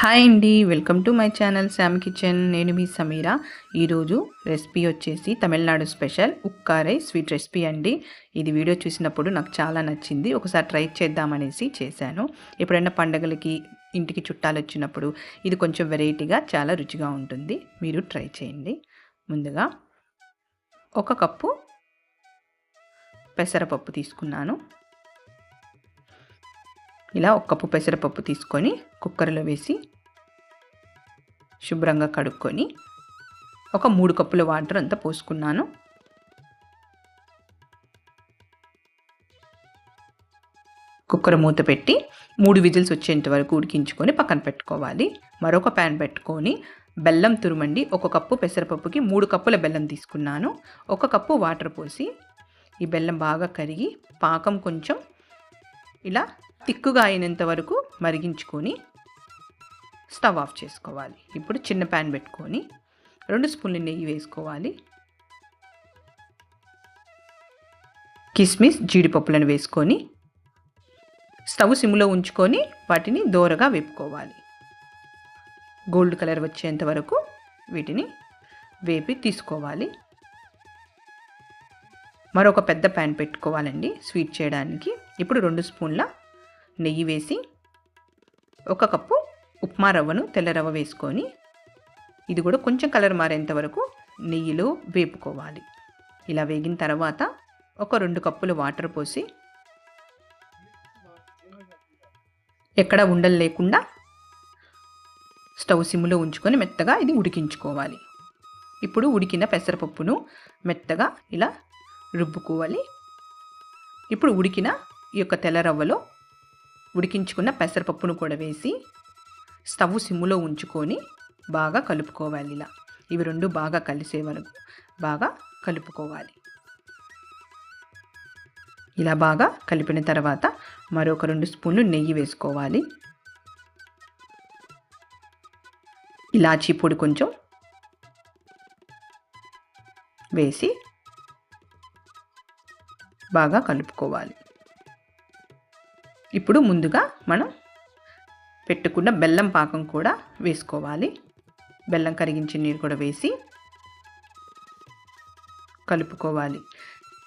Hi అండి welcome to my channel Sam kitchen. నేను మీ సమీరా. ఈరోజు రెసిపీ వచ్చేసి Tamil Nadu special ukkarai sweet recipe అండి. ఇది వీడియో చూసినప్పుడు నాకు చాలా నచ్చింది. ఒకసారి ట్రై చేద్దామనేసి చేశాను. ఎప్పుడైనా పండగలకి ఇంటికి చుట్టాలు వచ్చినప్పుడు ఇది కొంచెం వెరైటీగా చాలా రుచిగా ఉంటుంది. మీరు ట్రై చేయండి. ముందుగా ఒక కప్పు పెసరపప్పు తీసుకున్నాను. ఇలా ఒక కప్పు పెసరపప్పు తీసుకొని కుక్కర్లో వేసి శుభ్రంగా కడుక్కొని ఒక మూడు కప్పుల వాటర్ అంతా పోసుకున్నాను. కుక్కర్ మూత పెట్టి మూడు విజిల్స్ వచ్చేంత వరకు ఉడికించుకొని పక్కన పెట్టుకోవాలి. మరొక ప్యాన్ పెట్టుకొని బెల్లం తురుమండి. ఒక కప్పు పెసరపప్పుకి మూడు కప్పుల బెల్లం తీసుకున్నాను. ఒక కప్పు వాటర్ పోసి ఈ బెల్లం బాగా కరిగి పాకం కొంచెం ఇలా తిక్కుగా అయినంత వరకు మరిగించుకొని స్టవ్ ఆఫ్ చేసుకోవాలి. ఇప్పుడు చిన్న ప్యాన్ పెట్టుకొని రెండు స్పూన్లు నెయ్యి వేసుకోవాలి. కిస్మిస్ జీడిపప్పులను వేసుకొని స్టవ్ సిమ్లో ఉంచుకొని వాటిని దోరగా వేపుకోవాలి. గోల్డ్ కలర్ వచ్చేంత వరకు వీటిని వేపి తీసుకోవాలి. మరొక పెద్ద ప్యాన్ పెట్టుకోవాలండి స్వీట్ చేయడానికి. ఇప్పుడు రెండు స్పూన్ల నెయ్యి వేసి ఒక కప్పు ఉప్మా రవ్వను తెల్ల రవ్వ వేసుకొని ఇది కూడా కొంచెం కలర్ మారేంత వరకు నెయ్యిలో వేపుకోవాలి. ఇలా వేగిన తర్వాత ఒక రెండు కప్పులు వాటర్ పోసి ఎక్కడ ఉండలు లేకుండా స్టవ్ సిమ్లో ఉంచుకొని మెత్తగా ఇది ఉడికించుకోవాలి. ఇప్పుడు ఉడికిన పెసరపప్పును మెత్తగా ఇలా రుబ్బుకోవాలి. ఇప్పుడు ఉడికిన ఈ యొక్క తెల్ల రవ్వలో ఉడికించుకున్న పెసరపప్పును కూడా వేసి స్టవ్ సిమ్ములో ఉంచుకొని బాగా కలుపుకోవాలి ఇలా. ఇవి రెండు బాగా కలిసే వరకు బాగా కలుపుకోవాలి. ఇలా బాగా కలిపిన తర్వాత మరొక రెండు స్పూన్లు నెయ్యి వేసుకోవాలి. ఇలాచీ పొడి కొంచెం వేసి బాగా కలుపుకోవాలి. ఇప్పుడు ముందుగా మనం పెట్టుకున్న బెల్లం పాకం కూడా వేసుకోవాలి. బెల్లం కరిగించిన నీరు కూడా వేసి కలుపుకోవాలి.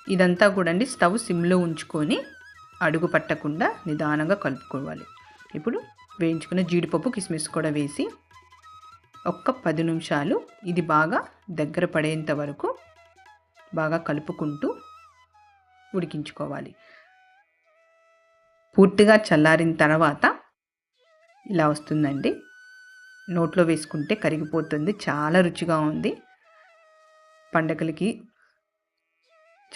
ఇదంతా కూడా అండి స్టవ్ సిమ్లో ఉంచుకొని అడుగు పట్టకుండా నిదానంగా కలుపుకోవాలి. ఇప్పుడు వేయించుకున్న జీడిపప్పు కిస్మిస్ కూడా వేసి ఒక్క పది నిమిషాలు ఇది బాగా దగ్గర పడేంత వరకు బాగా కలుపుకుంటూ ఉడికించుకోవాలి. పూర్తిగా చల్లారిన తర్వాత ఇలా వస్తుందండి. నోట్లో వేసుకుంటే కరిగిపోతుంది. చాలా రుచిగా ఉంది. పండగలకి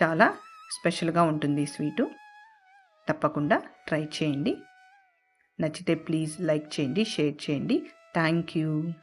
చాలా స్పెషల్గా ఉంటుంది ఈ స్వీటు. తప్పకుండా ట్రై చేయండి. నచ్చితే ప్లీజ్ లైక్ చేయండి షేర్ చేయండి. Thank you.